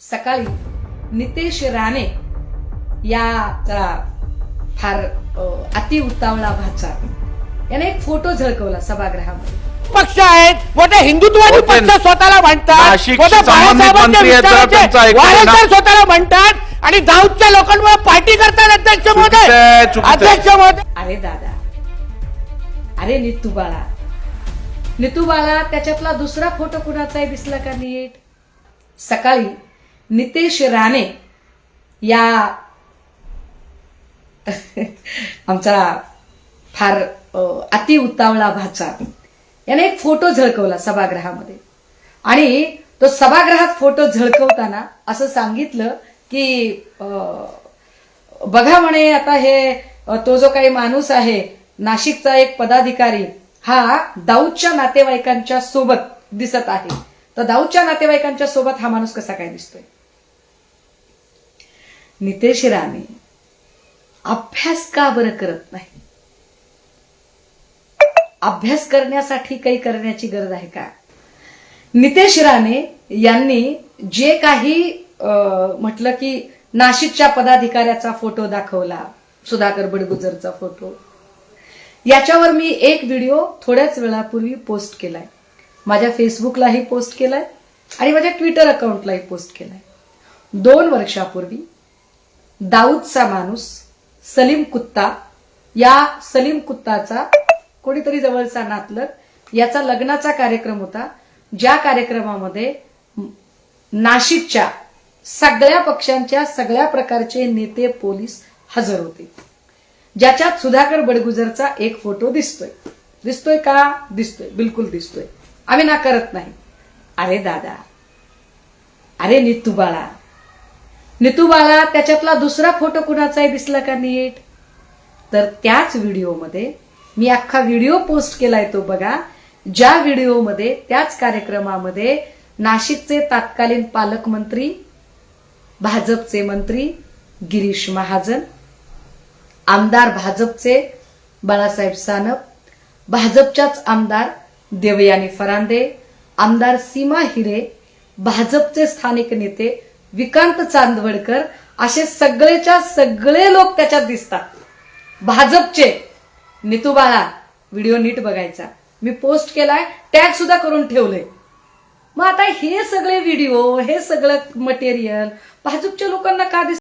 सकाळी नितेश राणे या जरा फार अति उतावळा भाचा याने एक फोटो झळकवला सभागृहामध्ये. पक्ष आहेत. मोठे हिंदुत्ववादी. पक्ष स्वतःला म्हणतात. स्वतःला म्हणतात. आणि दाऊदच्या लोकांमुळे पार्टी करतात अध्यक्ष आहे. अध्यक्ष महोदय. अरे दादा. अरे नितू बाळा. नितू बाळा त्याच्यातला दुसरा फोटो कुणाचा आहे दिसला का नीट? सकाळी नितेश राणे या आमचा फार अति उतावळा भाचा. याने एक फोटो झळकवला सभागृहामध्ये. आणि तो सभागृहात फोटो झळकवताना असं सांगितलं की बघा म्हणे आता हे तो जो काही माणूस आहे नाशिकचा एक पदाधिकारी हा दाऊदच्या नातेवाईकांच्या सोबत दिसत आहे. तर दाऊदच्या नातेवाईकांच्या सोबत हा माणूस कसा काय दिसतोय? नितेश राणे अभ्यास का बरं करत नाही? अभ्यास करण्यासाठी काही करण्याची गरज आहे का? नितेश राणे यांनी जे काही म्हटलं की नाशिकच्या पदाधिकाऱ्याचा फोटो दाखवला सुधाकर बडगुजरचा फोटो याच्यावर मी एक व्हिडिओ थोड्याच वेळापूर्वी पोस्ट केलाय. माझ्या फेसबुकलाही पोस्ट केलाय आणि माझ्या ट्विटर अकाउंटलाही पोस्ट केलाय. दोन वर्षापूर्वी दाऊदचा माणूस सलीम कुत्ता या सलीम कुत्ताचा कोणीतरी जवळचा नातलग याचा लग्नाचा कार्यक्रम होता ज्या कार्यक्रमामध्ये नाशिकच्या सगळ्या पक्षांच्या सगळ्या प्रकारचे नेते पोलीस हजर होते. ज्याच्यात सुधाकर बडगुजरचा एक फोटो दिसतोय. दिसतोय का? दिसतोय. बिलकुल दिसतोय. आम्ही ना करत नाही. अरे दादा. अरे नितू बाळा. नितू बाळा त्याच्यातला दुसरा फोटो कुणाचाही दिसला का नीट? तर त्याच व्हिडिओमध्ये मी अख्खा व्हिडिओ पोस्ट केलाय तो बघा. ज्या व्हिडिओमध्ये त्याच कार्यक्रमामध्ये नाशिकचे तत्कालीन पालकमंत्री भाजपचे मंत्री गिरीश महाजन आमदार भाजपचे बाळासाहेब सानप भाजपच्याच आमदार देवयानी फरांदे आमदार सीमा हिरे भाजपचे स्थानिक नेते विकांत चांदवडकर असे सगळेच्या सगळे लोक त्याच्यात दिसतात. भाजपचे नितुबाळा व्हिडिओ नीट बघायचा. मी पोस्ट केलाय टॅग सुद्धा करून ठेवलंय. मग आता हे सगळे व्हिडिओ हे सगळं मटेरियल भाजपच्या लोकांना का दिसत